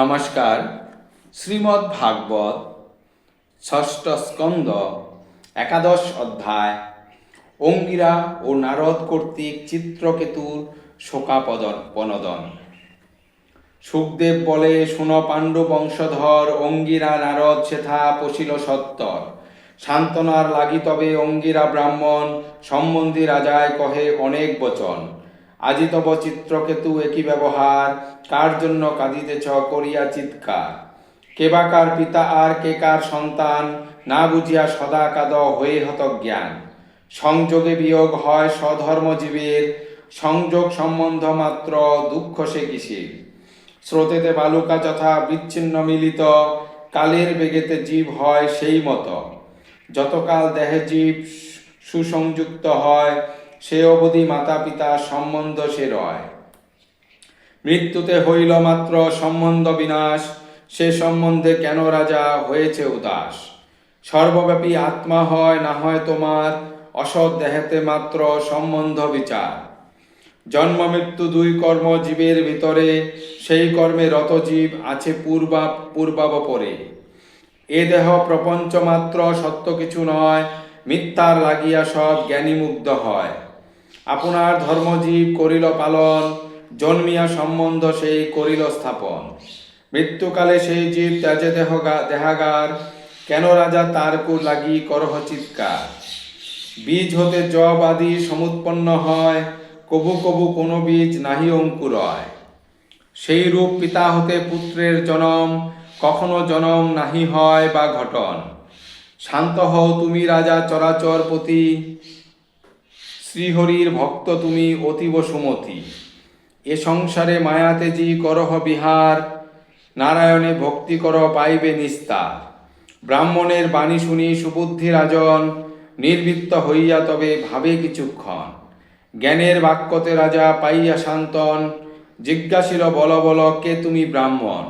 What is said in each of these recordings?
নমস্কার। শ্রীমদ্ ভাগবত, ষষ্ঠ স্কন্দ, একাদশ অধ্যায়, অঙ্গিরা ও নারদ কর্তৃক চিত্রকেতুর শোকাপদন পনদন সুখদেব বলে, শুন পাণ্ডু বংশধর, অঙ্গিরা নারদ সেথা পশিল সত্তর। সান্ত্বনার লাগি তবে অঙ্গিরা ব্রাহ্মণ, সম্বন্ধী রাজায় কহে অনেক বচন। আজি তব চিত্রকেতু একই ব্যবহার, কার জন্য কাঁদিতেছ করিয়া চিৎকার? কে বা কার পিতা আর কে কার সন্তান, না বুঝিয়া সদা কাদ হয়ে হত জ্ঞান। সংযোগে বিয়োগ হয় স্বধর্মজীবের, সংযোগ সম্বন্ধ মাত্র দুঃখ সে কিসের? স্রোতেতে বালুকা যথা বিচ্ছিন্ন মিলিত, কালের বেগেতে জীব হয় সেই মতো। যতকাল দেহে জীব সুসংযুক্ত হয় সে অবধি মাতা পিতা সম্বন্ধ সে রয়। মৃত্যুতে হইল মাত্র সম্বন্ধ বিনাশ, সে সম্বন্ধে কেন রাজা হয়েছে উদাস? সর্বব্যাপী আত্মা হয়, না হয় তোমার, অসৎ দেহেতে মাত্র সম্বন্ধ বিচার। জন্ম মৃত্যু দুই কর্ম জীবের ভিতরে, সেই কর্মে রত জীব আছে পূর্বা, পূর্বাবপরে। এ দেহ প্রপঞ্চ মাত্র সত্য কিছু নয়, মিথ্যার লাগিয়া সব জ্ঞানী মুগ্ধ হয়। আপনার ধর্মজীব করিল পালন, জন্মিয়া সম্বন্ধ সেই করিল স্থাপন। মৃত্যুকালে সেই জীব ত্যাজে দেহ দেহাগার, কেন রাজা তার লাগি করহ চিৎকার? বীজ হতে জব আদি সমুৎপন্ন হয়, কবু কবু কোনো বীজ নাহি অঙ্কুরয়। সেই রূপ পিতা হতে পুত্রের জনম, কখনো জনম নাহি হয় বা ঘটন। শান্ত হও তুমি রাজা চরাচর পতি শ্রীহরির ভক্ত তুমি অতীব সুমতি। এ সংসারে মায়াতেজি করহ বিহার, নারায়ণে ভক্তি কর পাইবে নিস্তার। ব্রাহ্মণের বাণী শুনি সুবুদ্ধি রাজন, নির্বৃত্ত হইয়া তবে ভাবে কিছুক্ষণ। জ্ঞানের বাক্যতে রাজা পাইয়া শান্তন, জিজ্ঞাসিল, বল বল, কে তুমি ব্রাহ্মণ?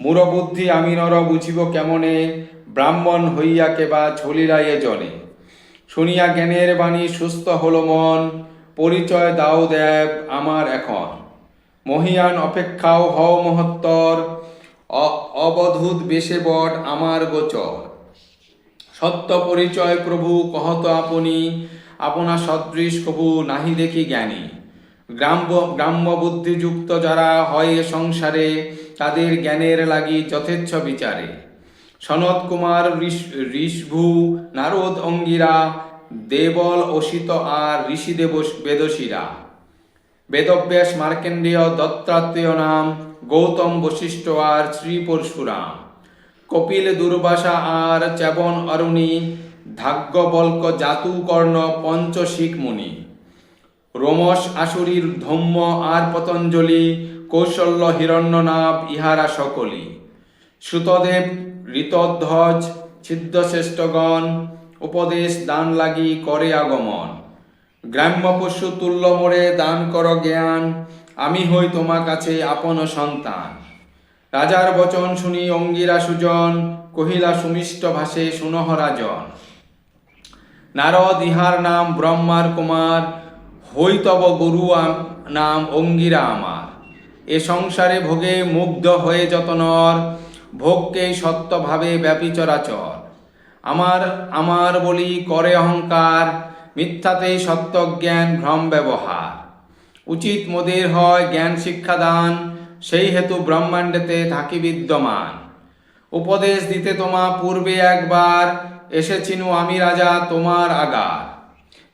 মূরবুদ্ধি আমি নর বুঝিব কেমনে, ব্রাহ্মণ হইয়া কেবা ছলিরা এ জনে? শুনিয়া জ্ঞানের বাণী সুস্থ হল মন, পরিচয় দাও দেব আমার এখন। মহিয়ান অপেক্ষাও হও মহত্তর অবধূত বেশে বট আমার গোচর। সত্য পরিচয় প্রভু কহত আপনি, আপনা সদৃশ প্রভু নাহি দেখি জ্ঞানী। গ্রাম্য গ্রাম্য বুদ্ধিযুক্ত যারা হয় সংসারে, তাদের জ্ঞানের লাগি যথেচ্ছ বিচারে। সনত কুমার ঋষভু নারদ অঙ্গিরা, দেবল অসিত আর ঋষি দেব, বেদশীরা। বেদব্যাস মার্কেন্ডেয় দত্তাত্রেয় নাম, গৌতম বশিষ্ঠ আর শ্রী পরশুরাম কপিল দুর্বাসা আর চ্যবন অরুণী ধাগ্যবল্ক জাতুকর্ণ পঞ্চশিক মুনি রোমস আসুরীর ধম্ম আর পতঞ্জলি, কৌশল্য হিরণ্যনাভ ইহারা সকলি শ্রুতদেব ঋতধ্বজ ছিদ্রশ্রেষ্ঠগণ উপদেশ দান লাগি করে আগমন। গ্রাম্য পশু তুল্য মোড়ে দান কর জ্ঞান, আমি হই তোমার কাছে আপন সন্তান। রাজার বচন শুনি অঙ্গিরা সুজন, কহিলা সুমিষ্ট ভাষে সুনহ রাজন। নারদ ইহার নাম ব্রহ্মার কুমার, হই তব গুরু নাম অঙ্গিরা আমার। এ সংসারে ভোগে মুগ্ধ হয়ে যত নর ভোগকেই সত্যভাবে ব্যাপী চরাচর। আমার আমার বলি করে অহংকার মিথ্যাতেই সত্যজ্ঞান ভ্রম ব্যবহার। উচিত মোদের হয় জ্ঞান শিক্ষাদান সেই হেতু ব্রহ্মাণ্ডেতে থাকি বিদ্যমান। উপদেশ দিতে তোমা পূর্বে একবার, এসেছিনু আমি রাজা তোমার আগার।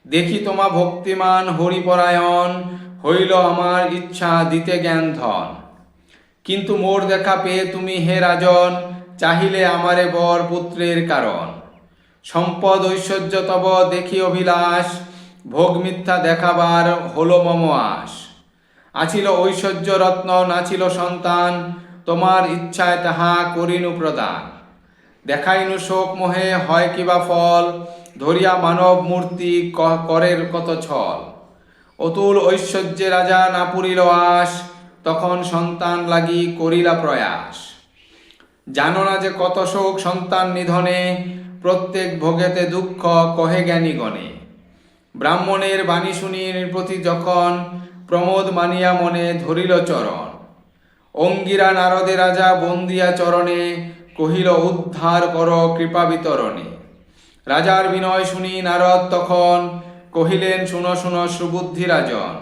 দেখি তোমা ভক্তিমান হরিপরায়ণ, হইল আমার ইচ্ছা দিতে জ্ঞান ধন কিন্তু মোর দেখা পেয়ে তুমি হে রাজন, চাহিলে আমারে বর পুত্রের কারণ। সম্পদ, ঐশ্বর্য তব দেখি অভিলাষ, ভোগ মিথ্যা দেখাবার হলো মম আশ। আছিল ঐশ্বর্য রত্ন, নাছিল সন্তান, তোমার ইচ্ছায় তাহা করিনু প্রদান। দেখাইনু শোক মোহে, হয় কিবা ফল, ধরিয়া মানব মূর্তি করের কত ছল। অতুল ঐশ্বর্যে রাজা না পুরিল আশ তখন সন্তান লাগি করিলা প্রয়াস। জানো না যে কত শোক সন্তান নিধনে, প্রত্যেক ভোগেতে দুঃখ কহে জ্ঞানী গণে ব্রাহ্মণের বাণী শুনি প্রতি যখন প্রমোদ মানিয়া মনে ধরিল চরণ, অঙ্গিরা নারদে রাজা বন্দিয়া চরণে কহিল, উদ্ধার কর কৃপা বিতরণে। রাজার বিনয় শুনি নারদ তখন কহিলেন, শুনো শুনো সুবুদ্ধি রাজন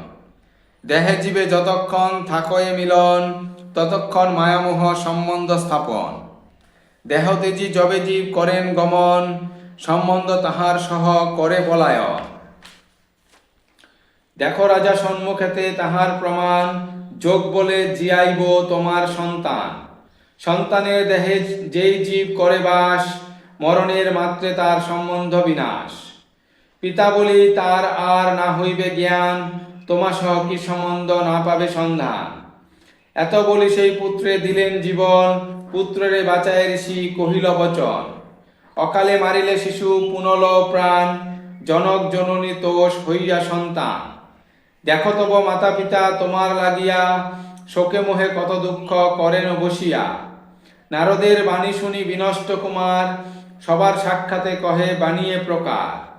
দেহে জীবে যতক্ষণ থাকয়ে মিলন, ততক্ষণ মায়ামোহ সম্বন্ধ স্থাপন। দেহ তেজি জবে জীব করেন গমন, সম্বন্ধ তাহার সহ করে পলায়ন। দেখো রাজা সম্মুখেতে তাহার প্রমাণ, যোগ বলে জিয়াইব তোমার সন্তান। সন্তানের দেহে যেই জীব করে বাস, মরণের মাত্রে তার সম্বন্ধ বিনাশ। পিতা বলি তার আর না হইবে জ্ঞান তোমা সহ কি সম্বন্ধ না পাবে সন্ধান? এত বলি সেই পুত্রে দিলেন জীবন, পুত্রেরে বাঁচায় ঋষি কহিল বচন। অকালে মারিলে শিশু পুনল প্রাণ, জনক জননী তোষ হইয়া সন্তান। দেখো তব মাতা পিতা তোমার লাগিয়া, শোকে মোহে কত দুঃখ করেন বসিয়া। নারদের বাণী শুনি বিনষ্ট কুমার, সবার সাক্ষাতে কহে বাণীয়ে প্রকার।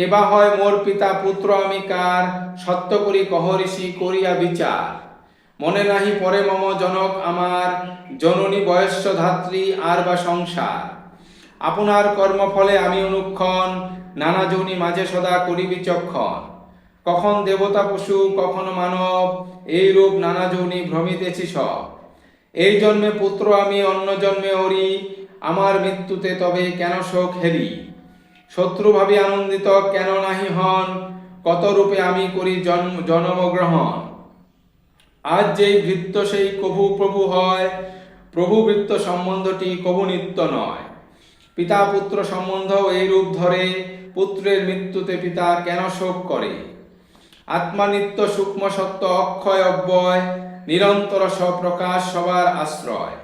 কেবা হয় মোর পিতা পুত্র আমি কার? সত্য করি কহ ঋষি, করিয়া বিচার। মনে নাহি পরে মম জনক আমার, জননী বয়স্য ধাত্রী আর বা সংসার। আপনার কর্মফলে আমি অনুক্ষণ, নানা জনি মাঝে সদা করি বিচক্ষণ। কখন দেবতা পশু, কখন মানব, এই রূপ নানা জনি ভ্রমিতেছি সব। এই জন্মে পুত্র আমি, অন্য জন্মে হরি আমার মৃত্যুতে তবে কেন শোক হেরি? শত্রু ভাবি আনন্দিত কেন নাহি হন? কত রূপে আমি করি জন্ম, জন্মগ্রহণ? আজ যেই বৃত্ত সেই কভু প্রভু হয়। প্রভু বৃত্ত সম্বন্ধটি কভু নিত্য নয়। পিতা পুত্র সম্বন্ধ এই রূপ ধরে, পুত্রের মৃত্যুতে পিতা কেন শোক করে? আত্মা নিত্য সূক্ষ্ম সত্য অক্ষয় অব্যয়, নিরন্তর স্বপ্রকাশ সবার আশ্রয়।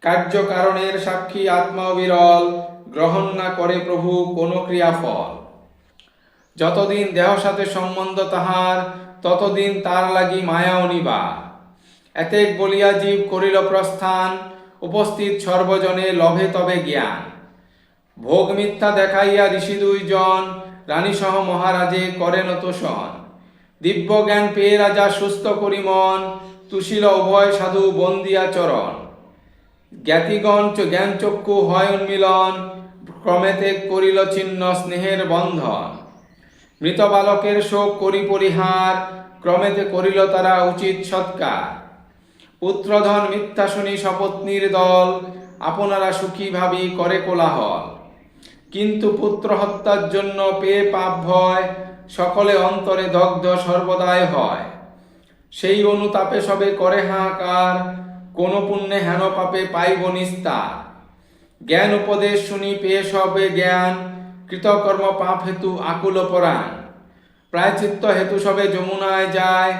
কার্য কারণের সাক্ষী আত্মা বিরল গ্রহণ না করে প্রভু কোনো ক্রিয়াফল। যতদিন দেহ সাথে সম্বন্ধ তাহার, ততদিন তার লাগি মায়া অনিবার এতেক বলিয়া জীব করিল প্রস্থান, উপস্থিত সর্বজনে লভে তবে জ্ঞান। ভোগ মিথ্যা দেখাইয়া ঋষি দুইজন, রানীসহ মহারাজে করেন তোষণ। দিব্য জ্ঞান পেয়ে রাজা সুস্থ করি মন তুষিল উভয় সাধু বন্দিয়া চরণ। জ্ঞাতিগণ চ- জ্ঞান চক্ষু হয় উন্মিলন ক্রমেতে করিল ছিন্ন স্নেহের বন্ধন। মৃত বালকের শোক করি পরিহার, ক্রমেতে করিল তারা উচিত সৎকার। পুত্রধন মিথ্যা শুনি সপত্নীর দল, আপনারা সুখী ভাবি করে কোলাহল। কিন্তু পুত্র হত্যার জন্য পেয়ে পাপ ভয়, সকলে অন্তরে দগ্ধ সর্বদাই হয়। সেই অনুতাপে সবে করে হাহাকার, কোন পুণ্যে হেন পাপে পাইব নিস্তার। জ্ঞান উপদেশ শুনি পেয়ে সবে জ্ঞান, কৃতকর্ম পাপ হেতু আকুল পরাণ প্রায়চিত্ত হেতু সবে যমুনায় যায়,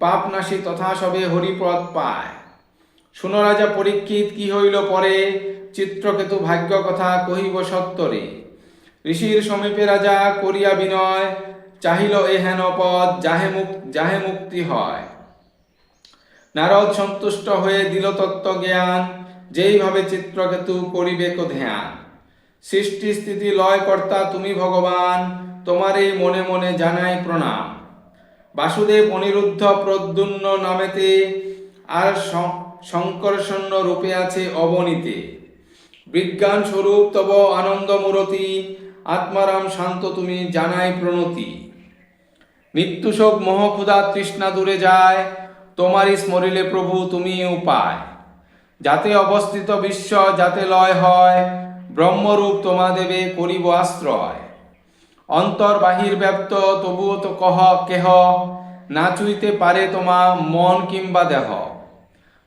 পাপ নাশি তথা সবে হরিপদ পায়। শুনো রাজা পরীক্ষিত, কি হইল পরে? চিত্রকেতু ভাগ্য কথা কহিব সত্তরে। ঋষির সমীপে রাজা করিয়া বিনয়, চাহিল এ হেন পদ, যাহে মুক, যাহে মুক্তি হয়। নারদ সন্তুষ্ট হয়ে দিল তত্ত্ব জ্ঞান যেইভাবে চিত্রকেতু করিবে কো ধ্যান সৃষ্টি স্থিতি লয় কর্তা তুমি ভগবান তোমার এই মনে মনে জানাই প্রণাম। বাসুদেব অনিরুদ্ধ প্রদ্যুন্ন নামেতে আর শং- শঙ্করসন্ন রূপে আছে অবনীতে। বিজ্ঞান স্বরূপ তব আনন্দ মূরতি আত্মারাম শান্ত তুমি জানাই প্রণতি। মৃত্যুশোক মোহ ক্ষুধা তৃষ্ণা দূরে যায়, তোমারই স্মরিলে প্রভু তুমি উপায়। যাতে অবস্থিত বিশ্ব যাতে লয় হয়, ব্রহ্মরূপ তোমা দেবে করিব আশ্রয়। অন্তর বাহির ব্যপ্ত তবুও তো কহ, কেহ, না চুইতে পারে তোমা মন কিংবা দেহ।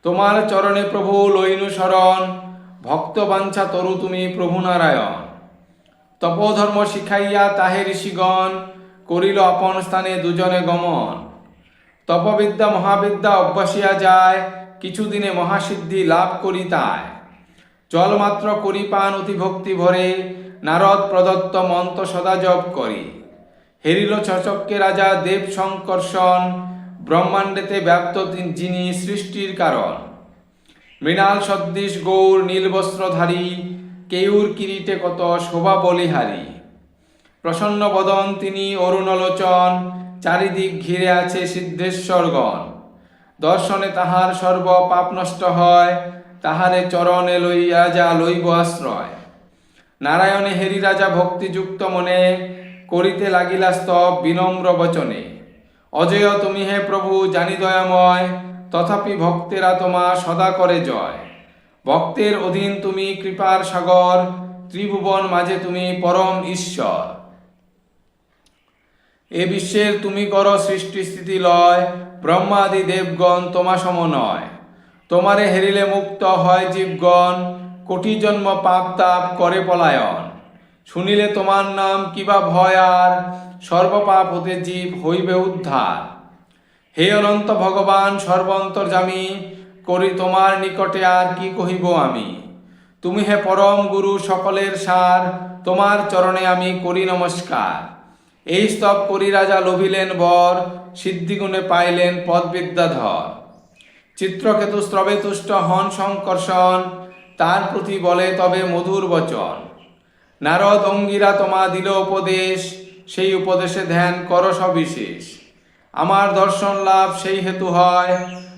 তোমার চরণে প্রভু লইনু শরণ, ভক্ত বাঞ্ছা তরু তুমি প্রভু নারায়ণ। তপোধর্ম শিখাইয়া তাহে ঋষিগণ, করিল আপন স্থানে দুজনে গমন। তপবিদ্যা মহাবিদ্যা অভ্যাসিয়া যায় কিছুদিনে মহাসিদ্ধি লাভ করি তাই। জলমাত্র করি পান অতি ভক্তি ভরে নারদ প্রদত্ত মন্ত্র সদা জপ করি। হেরিল চচক্কে রাজা দেব সংকর্ষণ ব্রহ্মাণ্ডেতে ব্যাপ্ত যিনি সৃষ্টির কারণ। মৃণাল সদৃশ গৌর নীলবস্ত্রধারী কেউর কিরিটে কত শোভা বলিহারী। প্রসন্ন বদন তিনি অরুণলোচন, চারিদিক ঘিরে আছে সিদ্ধেশ্বরগণ। দর্শনে তাহার সর্ব পাপ নষ্ট হয়, তাহারে চরণে লইয়া যা লইব আশ্রয়। নারায়ণে হেরি রাজা ভক্তিযুক্ত মনে করিতে লাগিলা স্তব বিনম্র বচনে। অজয় তুমি হে প্রভু জানি দয়াময় তথাপি ভক্তেরা তোমা সদা করে জয়। ভক্তের অধীন তুমি কৃপার সাগর, ত্রিভুবন মাঝে তুমি পরম ঈশ্বর। এ বিশ্বের তুমি কর সৃষ্টি স্থিতি লয় ব্রহ্মাদি দেবগণ তোমা সম নয় তোমারে হেরিলে মুক্ত হয় জীবগণ, কোটি জন্ম পাপ তাপ করে পলায়ন। শুনিলে তোমার নাম কিবা ভয় আর, সর্বপাপ হতে জীব হইবে উদ্ধার। হে অনন্ত ভগবান, সর্বন্তর্যামী, করি তোমার নিকটে আর কি কহিব আমি? তুমি হে পরম গুরু, সকলের সার, তোমার চরণে আমি করি নমস্কার। এই স্তব করি রাজা লভিলেন বর, সিদ্ধিগুণে পাইলেন পদবিদ্যাধর। চিত্রকেতু স্রবে তুষ্ট হন সংকর্ষণ তার প্রতি বলে তবে মধুর বচন। নারদ অঙ্গিরা তোমা দিল উপদেশ, সেই উপদেশে ধ্যান কর সবিশেষ। আমার দর্শন লাভ সেই হেতু হয়,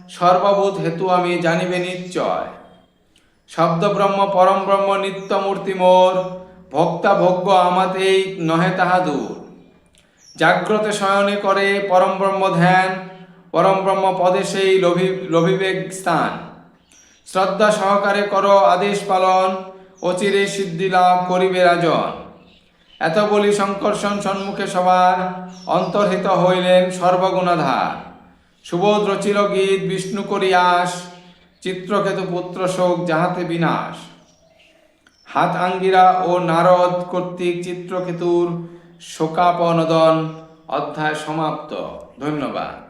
সর্বভূত হেতু আমি জানিবে নিশ্চয়। শব্দ ব্রহ্ম পরম ব্রহ্ম নিত্য মূর্তি মোর, ভক্তা ভোগ্য আমাতেই নহে তাহা দূর। জাগ্রতে শয়নে করে পরম ব্রহ্ম ধ্যান, পরম ব্রহ্ম পদে সেই লভি, লভিবেগ স্থান। শ্রদ্ধা সহকারে করো আদেশ পালন, অচিরে সিদ্ধি লাভ করিবে রাজন। এত বলি সংকর্ষণ সম্মুখে সবার, অন্তর্হিত হইলেন সর্বগুণাধার। সুবোধ রচিল গীত, বিষ্ণু করিয়াস চিত্রকেতু পুত্র শোক যাহাতে বিনাশ। হাত আঙ্গিরা ও নারদ কর্তৃক চিত্রকেতুর শোকাপনদন অধ্যায় সমাপ্ত। ধন্যবাদ।